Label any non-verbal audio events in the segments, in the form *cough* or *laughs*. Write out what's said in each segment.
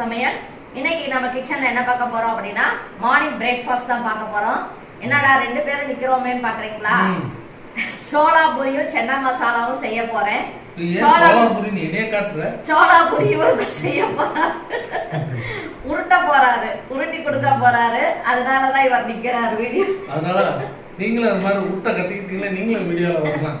சமையல். இன்னைக்கு நம்ம கிச்சன்ல என்ன பார்க்க போறோம் அப்படின்னா மார்னிங் பிரேக்ஃபாஸ்ட் தான் பார்க்க போறோம். என்னடா ரெண்டு பேரும் நிக்கிறோமேன்னு பாக்குறீங்களா. சோளா பூரியும் சென்னா மசாலாவும் செய்ய போறேன். சோளா பூரி இவர் செய்ய போறாரு. உருட்ட போறாரு. உருட்டி கொடுக்க போறாரு. அதனாலதான் இவர் நிக்கிறாரு வீடியோ அதனால நீங்களும் அது மாதிரி உருட்டை கத்திக்கிட்டீங்களா நீங்களும் வீடியோல வரலாம்.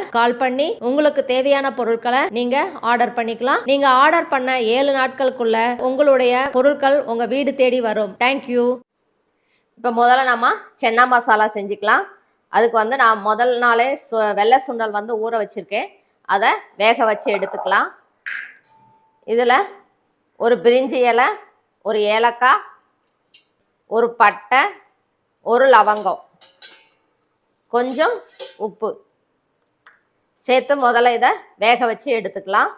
கால் பண்ணி உங்களுக்கு தேவையான பொருட்களை நீங்க ஆர்டர் பண்ணிக்கலாம். நீங்க ஆர்டர் பண்ண ஏழு நாட்களுக்குள்ள உங்களுடைய பொருட்கள் உங்க வீடு தேடி வரும். தேங்க்யூ இப்போ முதல்ல நம்ம சென்னா மசாலா செஞ்சுக்கலாம். அதுக்கு வந்து நான் முதல் நாளே சு- வெள்ளை சுண்டல் வந்து ஊற வச்சுருக்கேன். அதை வேக வச்சு எடுத்துக்கலாம். இதில் ஒரு பிரிஞ்சி இலை ஒரு ஏலக்காய் ஒரு பட்டை ஒரு லவங்கம். கொஞ்சம் உப்பு. சேர்த்து முதல்ல இதை வேக வச்சு எடுத்துக்கலாம்.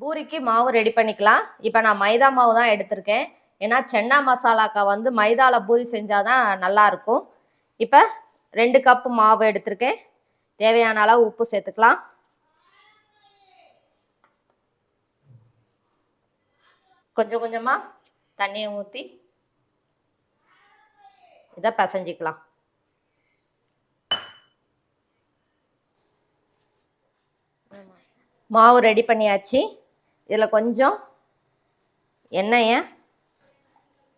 பூரிக்கு மாவு ரெடி பண்ணிக்கலாம். இப்போ நான் மைதா மாவு தான் எடுத்திருக்கேன். ஏன்னா சென்னா மசாலாக்கா வந்து மைதாவில் பூரி செஞ்சாதான் நல்லா இருக்கும். இப்போ ரெண்டு கப்பு மாவு எடுத்திருக்கேன். தேவையான அளவு உப்பு சேர்த்துக்கலாம். கொஞ்சம் கொஞ்சமாக தண்ணியை ஊற்றி இதை பிசைஞ்சிக்கலாம். மாவு ரெடி பண்ணியாச்சு. இதில் கொஞ்சம் எண்ணெயை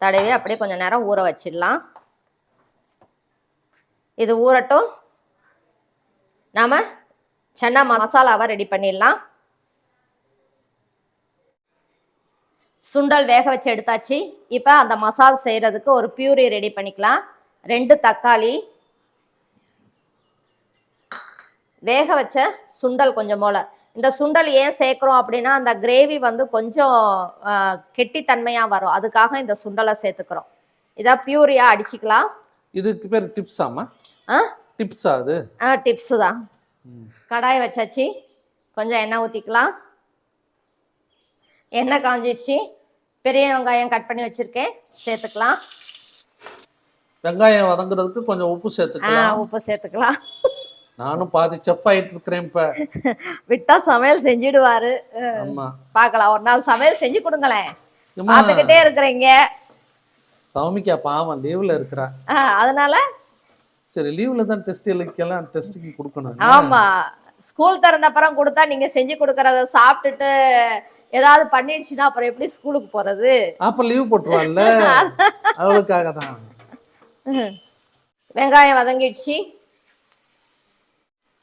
தடவி அப்படியே கொஞ்சம் நேரம் ஊற வச்சிடலாம். இது ஊறட்டும். நாம் சன்னா மசாலாவை ரெடி பண்ணிடலாம். சுண்டல் வேக வச்சு எடுத்தாச்சு. இப்போ அந்த மசால் செய்கிறதுக்கு ஒரு பியூரி ரெடி பண்ணிக்கலாம். ரெண்டு தக்காளி வேக வச்ச சுண்டல் கொஞ்சம் போல. இந்த சுண்டல் ஏன் சேர்க்குறோம் அப்படின்னா அந்த கிரேவி வந்து கொஞ்சம் கெட்டித்தன்மையாக வரும். அதுக்காக இந்த சுண்டலை சேர்த்துக்கிறோம். இதை பியூரியாக அடிச்சுக்கலாம். இதுக்கு பேர் டிப்ஸாமா ஆ? டிப்ஸா அது? டிப்ஸு தான். கடாய் வச்சாச்சு. கொஞ்சம் எண்ணெய் ஊற்றிக்கலாம் எண்ணெய் காஞ்சிடுச்சு. பெரிய வெங்காயம் கட் பண்ணி வச்சுருக்கேன். சேர்த்துக்கலாம். வெங்காயம் வதங்குறதுக்கு கொஞ்சம் உப்பு ஆ சேர்த்துக்கலாம். உப்பு சேர்த்துக்கலாம். நானும் பாதி செஃப் ஆயிட்டு இருக்கிறேன் இப்ப. விட்டா சமையல் செஞ்சிடுவாரு. ஆமா. பார்க்கலாம். ஒரு நாள் சமையல் செஞ்சு கொடுங்களேன். ஏம்மா, பார்த்துக்கிட்டே இருக்கிறீங்க. சௌமிகா பாவம் லீவ்ல இருக்கிறா. அதனால? சரி லீவ்ல தான் டெஸ்ட் எழுதிக்கலாம் டெஸ்ட்டுக்கு கொடுக்கணும். ஆமா. ஸ்கூல் திறந்த அப்புறம் கொடுத்தா நீங்க செஞ்சு கொடுக்கறத சாப்பிட்டுட்டு ஏதாவது பண்ணிடுச்சுன்னா அப்புறம் எப்படி ஸ்கூலுக்கு போறது? அப்ப லீவ் போட்டுருவான்ல *laughs* அவளுக்காக தான். வெங்காயம் வதங்கிடுச்சு.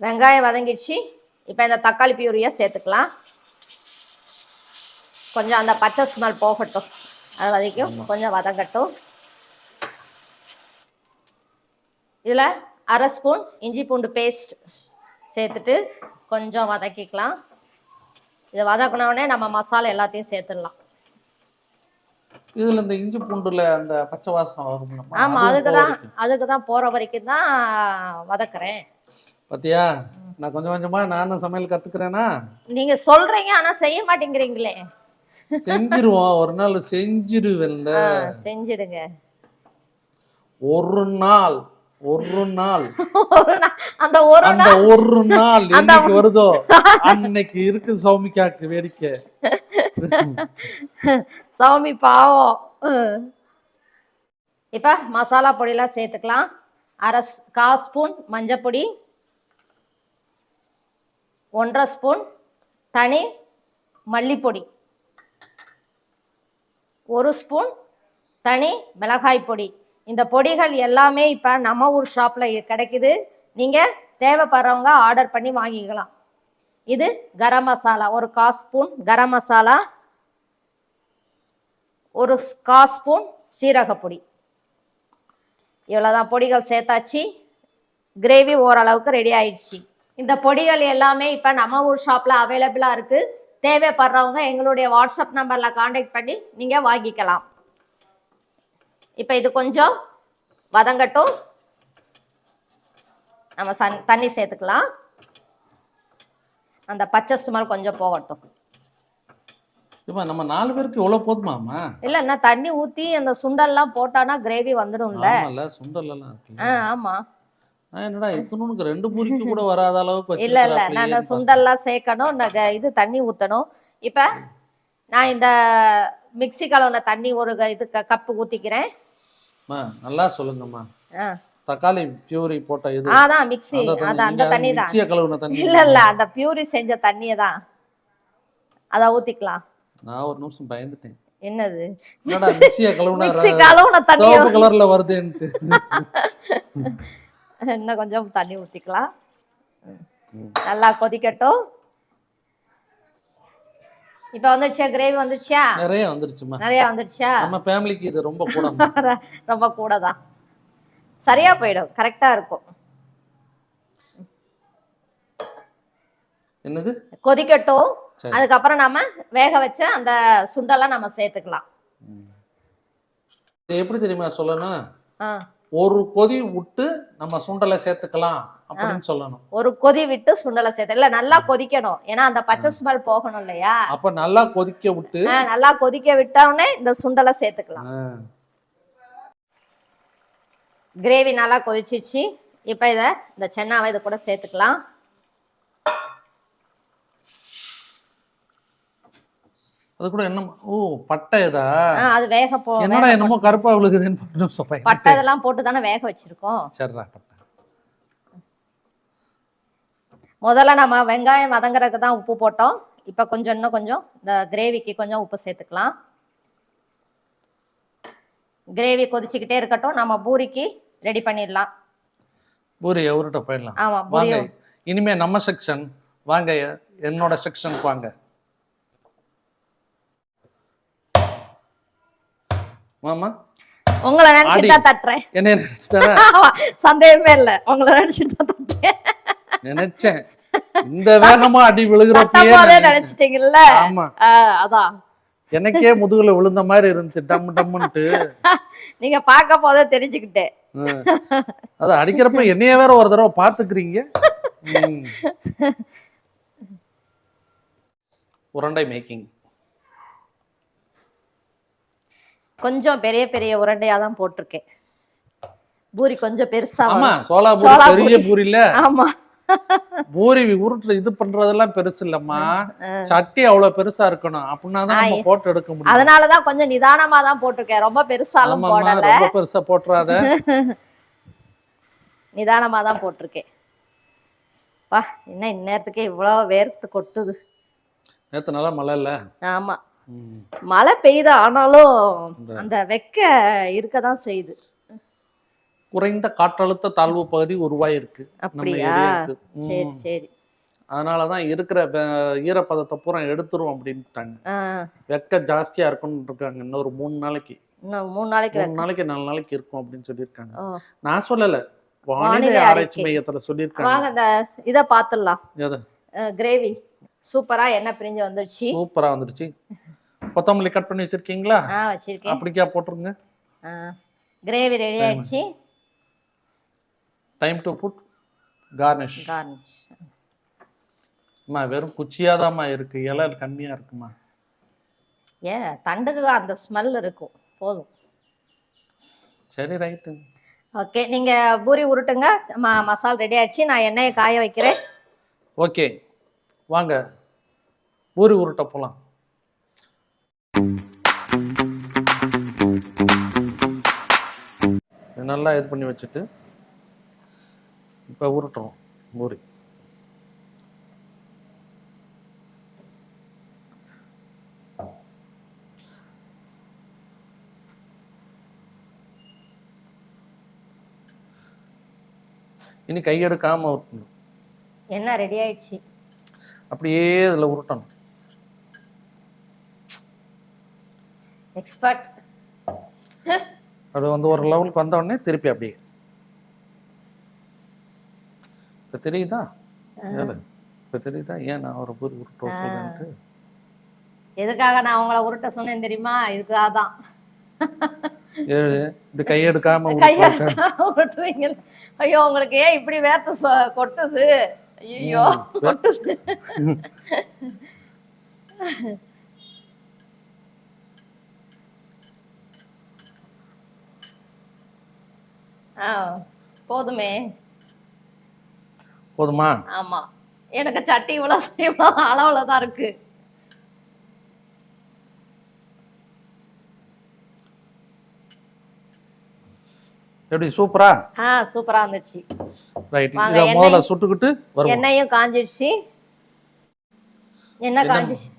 வெங்காயம் வதங்கிடுச்சு. இப்போ இந்த தக்காளி பியூரியை சேர்த்துக்கலாம். கொஞ்சம் அந்த பச்சை ஸ்மெல் போகட்டும். அது வரைக்கும் கொஞ்சம் வதங்கட்டும். இதில் அரை ஸ்பூன் இஞ்சி பூண்டு பேஸ்ட் சேர்த்துட்டு கொஞ்சம் வதக்கிக்கலாம். இதை வதக்குன உடனே நம்ம மசாலா எல்லாத்தையும் சேர்த்துடலாம். இதுல இந்த இஞ்சி பூண்டுல அந்த பச்சை வாசம் வரும் ஆமாம் அதுக்கு தான் அதுக்கு தான் போகிற வரைக்கும் தான் வதக்குறேன். பாத்தியா? நான் கொஞ்சம் கொஞ்சமா நானும் சமையல் கத்துக்கிறேனா? நீங்க சொல்றீங்க ஆனா செய்ய மாட்டேங்கிறீங்களே. செஞ்சிருவோம். ஒரு நாள் செஞ்சிருவேன்ல செஞ்சிடுங்க. ஒரு நாள் ஒரு நாள். அந்த ஒரு அந்த நாள். ஒரு நாள் என்னைக்கு வருதோ அன்னைக்கு இருக்கு சௌமிகாக்கு வேடிக்கை. சாமி பாவம். இப்ப மசாலா பொடியெல்லாம் சேர்த்துக்கலாம். அரை கால் ஸ்பூன் மஞ்சப்பொடி ஒன்றரை ஸ்பூன் தனி மல்லிப்பொடி. ஒரு ஸ்பூன் தனி மிளகாய் பொடி. இந்த பொடிகள் எல்லாமே இப்போ நம்ம ஊர் ஷாப்பில் கிடைக்குது. நீங்கள் தேவைப்படுறவங்க ஆர்டர் பண்ணி வாங்கிக்கலாம். இது கரம் மசாலா. ஒரு கால் ஸ்பூன் கரம் மசாலா. ஒரு கால் ஸ்பூன் சீரகப்பொடி இவ்வளோதான் பொடிகள் சேர்த்தாச்சு. கிரேவி ஓரளவுக்கு ரெடி ஆயிடுச்சு. இந்த பொடிகள் எல்லாமே இப்போ நம்ம ஊர் ஷாப்பில் அவைலபிளாக இருக்குது தேவைப்படுறவங்க எங்களுடைய வாட்ஸ்அப் நம்பரில் காண்டாக்ட் பண்ணி நீங்கள் வாங்கிக்கலாம். இப்போ இது கொஞ்சம் வதங்கட்டும். நம்ம சன் தண்ணி சேர்த்துக்கலாம். அந்த பச்சை ஸ்மெல் கொஞ்சம் போகட்டும். ஏம்மா நம்ம நாலு பேருக்கு எவ்வளவு போதுமாம்மா இல்லைன்னா தண்ணி ஊற்றி அந்த சுண்டல்லாம் போட்டானா கிரேவி வந்துடும்ல. ஆமால சுண்டல் எல்லாம் ஆ ஆமாம் என்னடா இத்தனுக்கு ரெண்டு பூரிக்கு கூட வராத அளவுக்கு *laughs* இல்ல இல்ல வச்சிருக்கிறாப்லையே. சுண்டல்லாம் சேர்க்கணும் இந்த க- இது தண்ணி ஊத்தணும். இப்ப நான் இந்த மிக்ஸி கலவுன தண்ணி ஒரு இது கப்பு ஊத்திக்கிறேன். நல்லா சொல்லுங்கம்மா. தக்காளி பியூரி போட்ட இது அதான் மிக்ஸி அந்த அது தண்ணி, அந்த நீங்க தண்ணி தான். மிக்ஸியை கழுவுன தண்ணி இல்ல இல்ல அந்த பியூரி செஞ்ச தண்ணியை தான். அத ஊத்திக்கலாம். நான் ஒரு நிமிஷம் பயந்துட்டேன். என்னது? என்னடா மிக்ஸியை கழுவுனா மிக்ஸி கலவுன தண்ணி சிவப்பு கலர்ல வருதுன்ட்டு. *laughs* இன்னும் கொஞ்சம் தண்ணி ஊத்திக்கலாம் ம். நல்லா கொதிக்கட்டும் இப்ப வந்துடுச்சா கிரேவி வந்துடுச்சா நிறைய வந்துருச்சுமா நிறைய வந்துடுச்சா நம்ம ஃபேமிலிக்கு இது ரொம்ப கூட *laughs* ரொம்ப கூட தான் சரியா போயிடும் கரெக்டா இருக்கும் என்னது? கொதிக்கட்டும். அதுக்கப்புறம் நம்ம வேக வச்ச அந்த சுண்டெல்லாம் நம்ம சேர்த்துக்கலாம். எப்படி தெரியுமா சொல்லணும். ஒரு கொதி விட்டு நம்ம சுண்டலை சேர்த்துக்கலாம் அப்படின்னு சொல்லணும். ஒரு கொதி விட்டு சுண்டலை சேர்த்து இல்ல நல்லா கொதிக்கணும். ஏன்னா அந்த பச்சை ஸ்மெல் போகணும் இல்லையா? அப்ப நல்லா கொதிக்க விட்டு நல்லா கொதிக்க விட்டவுடனே இந்த சுண்டலை சேர்த்துக்கலாம். கிரேவி நல்லா கொதிச்சிச்சு. இப்போ இதை இந்த சென்னாவை இது கூட சேர்த்துக்கலாம். அது கூட என்ன ஓ பட்டை இதா? அது வேக போ என்னடா என்னமோ கருப்பா விழுகுதுன்னு பட்டை. இதெல்லாம் போட்டு தானே வேக வச்சிருக்கோம். சரிடா பட்டை. முதல்ல நம்ம வெங்காயம் வதங்குறதுக்கு தான் உப்பு போட்டோம். இப்போ கொஞ்சம் இன்னும் கொஞ்சம் இந்த கிரேவிக்கு கொஞ்சம் உப்பு சேர்த்துக்கலாம். கிரேவி கொதிச்சுக்கிட்டே இருக்கட்டும். நம்ம பூரிக்கு ரெடி பண்ணிடலாம். பூரி அவர்கிட்ட போயிடலாம். ஆமா பூரி வாங்க இனிமே நம்ம செக்ஷன் வாங்க என்னோட செக்ஷனுக்கு வாங்க. மாமா? உங்களை நினைச்சிட்டு தான் தட்டுறேன். என்ன *laughs* சந்தேகமே இல்ல. உங்களை நினைச்சிட்டு தான் தட்டுறேன். நினைச்சேன். இந்த வேகமா அடி விழுகிறப்பயே. நினைச்சிட்டீங்கல்ல? ஆமா. அதான். எனக்கே முதுகுல விழுந்த மாதிரி இருந்துச்சு. டம் டம்முன்ட்டு. *laughs* நீங்க பார்க்க போதே தெரிஞ்சுக்கிட்டேன். அது அடிக்கிறப்ப என்னைய வேற ஒரு தடவை பாத்துக்கிறீங்க. *laughs* உருண்டை மேக்கிங். கொஞ்சம் பெரிய பெரிய உருண்டையா தான் போட்டிருக்கேன். பூரி கொஞ்சம் பெருசா ஆமா வரும். சோளா பூரி சோளா பெரிய பூரி. இல்ல ஆமா. பூரி உருட்டு இது பண்றதெல்லாம் பெருசு இல்லம்மா. சட்டி அவ்வளவு பெருசா இருக்கணும். அப்படின்னா தான் நம்ம போட்டு எடுக்க முடியும். அதனாலதான் கொஞ்சம் நிதானமா தான் போட்டிருக்கேன். ரொம்ப பெருசாலும் போடல. ரொம்ப பெருசா போட்டுறாத. *laughs* நிதானமா தான் போட்டிருக்கேன். வா என்ன இந்நேரத்துக்கே இவ்வளோ வேர்த்து கொட்டுது. நேத்து நல்லா மழை இல்ல? ஆமா. மழை பெய்யுது ஆனாலும் அந்த வெக்க இருக்க தான் செய்யுது. குறைந்த காற்றழுத்த தாழ்வு பகுதி உருவாயிருக்கு. அப்படியா. சரி. சரி. அதனாலதான் இருக்கிற ஈரப்பதத்தை பூரா எடுத்துரும் அப்படின்ட்டாங்க. வெக்க ஜாஸ்தியா இருக்கும்னு இருக்காங்க. இன்னொரு மூணு நாளைக்கு. மூணு நாளைக்கு மூணு நாளைக்கு நாலு நாளைக்கு இருக்கும் அப்படின்னு சொல்லியிருக்காங்க. நான் சொல்லல. வானிலை ஆராய்ச்சி. மையத்துல சொல்லியிருக்காங்க. இதை பார்த்துடலாம். எது? கிரேவி. சூப்பரா எண்ணெய் பிரிஞ்சு வந்துருச்சு. சூப்பரா வந்துருச்சு. கொத்தமல்லி கட் பண்ணி வச்சிருக்கீங்களா? ஆ வச்சிருக்கேன். அப்படிக்கா போட்டுருங்க. கிரேவி ரெடி ஆயிடுச்சு. Time to put garnish garnish அம்மா வெறும் குச்சியாதாம்மா இருக்கு. இலை கம்மியா இருக்குமா? ஏன் தண்டுக்கு அந்த ஸ்மெல் இருக்கும். போதும். சரி ரைட்டு ஓகே நீங்க பூரி உருட்டுங்க. மசால் ரெடி ஆயிடுச்சு. நான் எண்ணெயை காய வைக்கிறேன். ஓகே வாங்க பூரி உருட்ட போலாம். நல்லா இது பண்ணி வச்சுட்டு இப்போ உருட்டுறோம் பூரி இனி கையெடுக்காம உருட்டணும். ரெடி ஆயிடுச்சு? அப்படியே இதில் உருட்டணும். எக்ஸ்பர்ட் அது வந்து ஒரு லெவலுக்கு வந்த உடனே திருப்பி அப்படியே. இப்போ தெரியுதா. இப்ப தெரியுதா? ஏன் நான் ஒரு பூரி உருட்டு சொல்றேன்ட்டு? எதுக்காக நான் உங்களை உருட்ட சொன்னேன் தெரியுமா? இதுக்காக தான் இப்படி கையெடுக்காம கையா உருட்டு உருட்டுவீங்க ஐயோ உங்களுக்கு ஏன் இப்படி வேர்த்து கொட்டுது. ஐயோ *laughs* போதுமே. போதுமா? ஆமா. எனக்கு சட்டி இவ்வளவு இவ்வளவு அளவுல தான் இருக்கு. எப்படி சூப்பரா? ஆ சூப்பரா இருந்துச்சு ரைட் இதை. முதல்ல சுட்டுக்கிட்டு வருவோம். எண்ணெயும் காஞ்சிடுச்சு. எண்ணெய் காஞ்சிடுச்சு.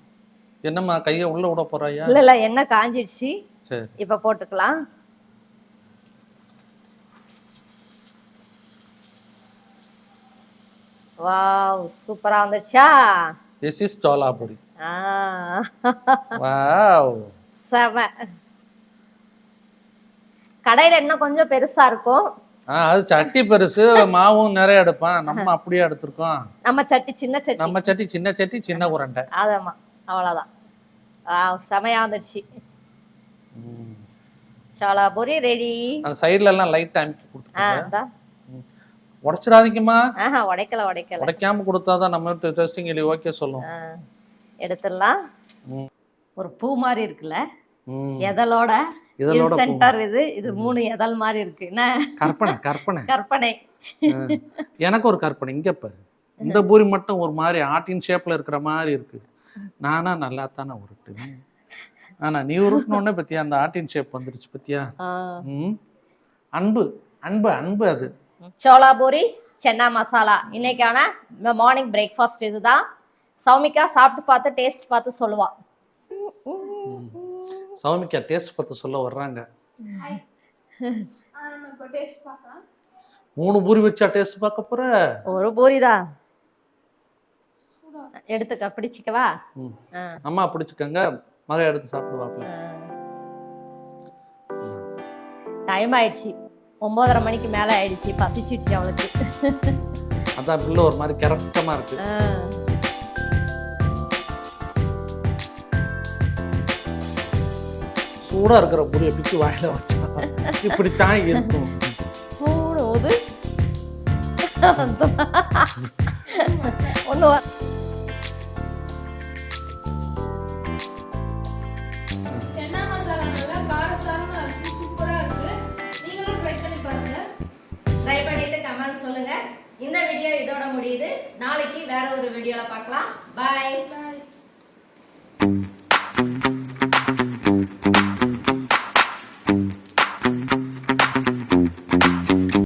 என்னம்மா கையை உள்ள விட போறாயா? இல்ல இல்ல எண்ணெய் காஞ்சிடுச்சு. சரி. இப்ப போட்டுக்கலாம். வாவ் சூப்பரா வந்துடுச்சா? திஸ் இஸ் சோலா பொடி ஆ. வாவ் செம. கடையில இன்னும் கொஞ்சம் பெருசா இருக்கும். அது சட்டி பெருசு மாவும் நிறைய எடுப்பான் நம்ம அப்படியே எடுத்திருக்கோம். நம்ம சட்டி சின்ன சட்டி. நம்ம சட்டி சின்ன சட்டி சின்ன உருண்டை. ஆதாமா அவ்வளவுதான். வாவ் செமையா வந்துடுச்சு. சோளா பூரி ரெடி அந்த சைடுல எல்லாம் லைட் அமுக்கி கொடுத்துருங்க. உடைச்சிடாதீங்கம்மா. ஆஹா உடைக்கல உடைக்கல. உடைக்காம கொடுத்தாதான் நம்ம டெஸ்டிங் ஓகே சொல்லும். ஆ, எடுத்துடலாம். ஒரு பூ மாதிரி இருக்குல்ல. எதலோட? இது இதனோட சென்டர் இது. இது மூணு எதல் மாதிரி இருக்கு. என்ன? கற்பனை கற்பனை. கற்பனை. எனக்கு ஒரு கற்பனை. இங்க பாரு. இந்த பூரி மட்டும் ஒரு மாதிரி ஆட்டின் ஷேப்ல இருக்கிற மாதிரி இருக்கு. நானா நல்லா தானே உருட்டுவேன். ஆனா நீ உருட்டினோடனே பத்தியா அந்த ஆட்டின் ஷேப் வந்துருச்சு பத்தியா? அன்பு அன்பு அன்பு அது. சோளா பூரி சென்னா மசாலா. இன்னைக்கான மார்னிங் பிரேக்ஃபாஸ்ட் இதுதான். சௌமிகா சாப்பிட்டு பார்த்து டேஸ்ட் பார்த்து சொல்லுவா. சௌமிக்கா டேஸ்ட் பத்தி சொல்ல வர்றாங்க. *laughs* மூணு பூரி வச்சா டேஸ்ட் பார்க்க போற? ஒரு பூரி தான் எடுத்துக்க பிடிச்சிக்கவா? அம்மா பிடிச்சுக்கங்க. மக எடுத்து சாப்பிடுவாப்ல. டைம் ஆயிடுச்சு. ஒன்பதரை மணிக்கு மேல ஆயிடுச்சு. பசிச்சிடுச்சு அவளுக்கு. அதான் பிள்ளை ஒரு மாதிரி கிறக்கமா இருக்கு. சூடா இருக்கிற பூரியை பிச்சு வாயில வச்சா இப்படித்தான் இருக்கும். போடுவது ஒன்று சென்னா மசாலா நல்லா காரசாரமா இருக்கு சூப்பரா இருக்கு. நீங்களும் ட்ரை பண்ணி பாருங்க. ட்ரை பண்ணிட்டு கமெண்ட் சொல்லுங்க. இந்த வீடியோ இதோட முடியுது. நாளைக்கு வேற ஒரு வீடியோல பார்க்கலாம். பாய் பாய்